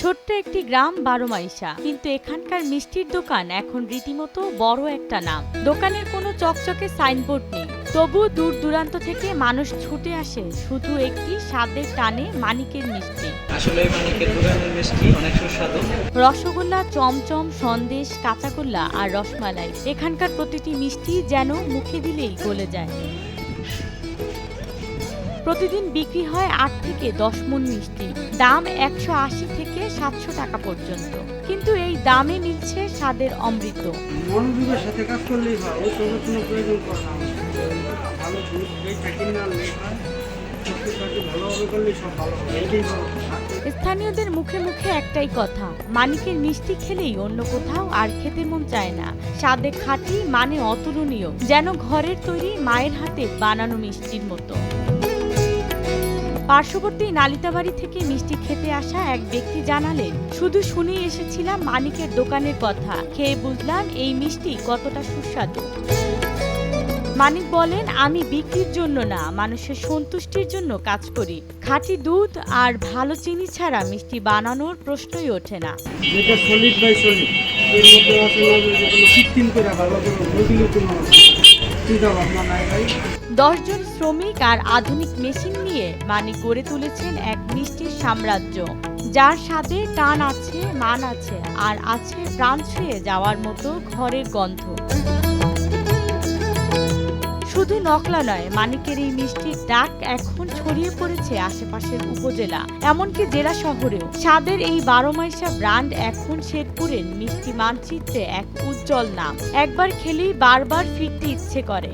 ছোট্ট একটি গ্রাম বারোমাইশা। কিন্তু এখানকার মিষ্টির দোকান এখন রীতিমতো বড় একটা নাম। দোকানের কোনো চকচকে সাইনবোর্ড নেই। তবু দূর দূরান্ত থেকে মানুষ ছুটে আসে শুধু একটি স্বাদের টানে মানিকের মিষ্টি। আসলে মানিকের দোকানের মিষ্টি অনেক সুস্বাদু। রসগোল্লা চমচম সন্দেশ কাঁচাগোল্লা আর রসমালাই। এখানকার প্রতিটি মিষ্টি যেন মুখে দিলেই গলে যায়। প্রতিদিন বিক্রি হয় আট থেকে দশ মন মিষ্টি। দাম একশো আশি থেকে সাতশো টাকা পর্যন্ত। কিন্তু এই দামে মিলছে স্বাদের অমৃত। মনোযোগের সাথে কাজ করলেই হয় ওই কোনো কোনো প্রয়োজন না। ভালো দুধ না। স্থানীয়দের মুখে মুখে একটাই কথা মানিকের মিষ্টি খেলেই অন্য কোথাও আর খেতে মন চায় না। স্বাদে খাঁটি মানে অতুলনীয় যেন ঘরের তৈরি মায়ের হাতে বানানো মিষ্টির মতো। পার্শ্ববর্তী নালিতাবাড়ি থেকে মিষ্টি খেতে আসা এক ব্যক্তি জানালেন, শুধু শুনেই এসেছিলাম মানিকের দোকানের কথা। খেয়ে বুঝলাম এই মিষ্টি কতটা সুস্বাদু। মানিক বলেন, আমি বিক্রির জন্য না, মানুষের সন্তুষ্টির জন্য কাজ করি। খাঁটি দুধ আর ভালো চিনি ছাড়া মিষ্টি বানানোর প্রশ্নই ওঠে না। যেটা সলিড বাই সলিড এর মধ্যে আছে না যে কোনো কৃত্রিম করে ভালো করে দশজন শ্রমিক আর আধুনিক মেশিন নিয়ে মানিক গড়ে তুলেছেন এক মিষ্টির সাম্রাজ্য, যার সাথে টান আছে, মান আছে, আর আছে প্রাণ ছুঁয়ে যাওয়ার মতো ঘরের গন্ধ। শুধু নকলা নয়, মানিকের এই মিষ্টির ডাক এখন ছড়িয়ে পড়েছে আশেপাশের উপজেলা, এমনকি জেলা শহরেও। স্বাদের এই বারো মাইশা ব্র্যান্ড এখন শেরপুরের মিষ্টি মানচিত্রে এক উজ্জ্বল নাম। একবার খেলেই বারবার ফিরতে ইচ্ছে করে।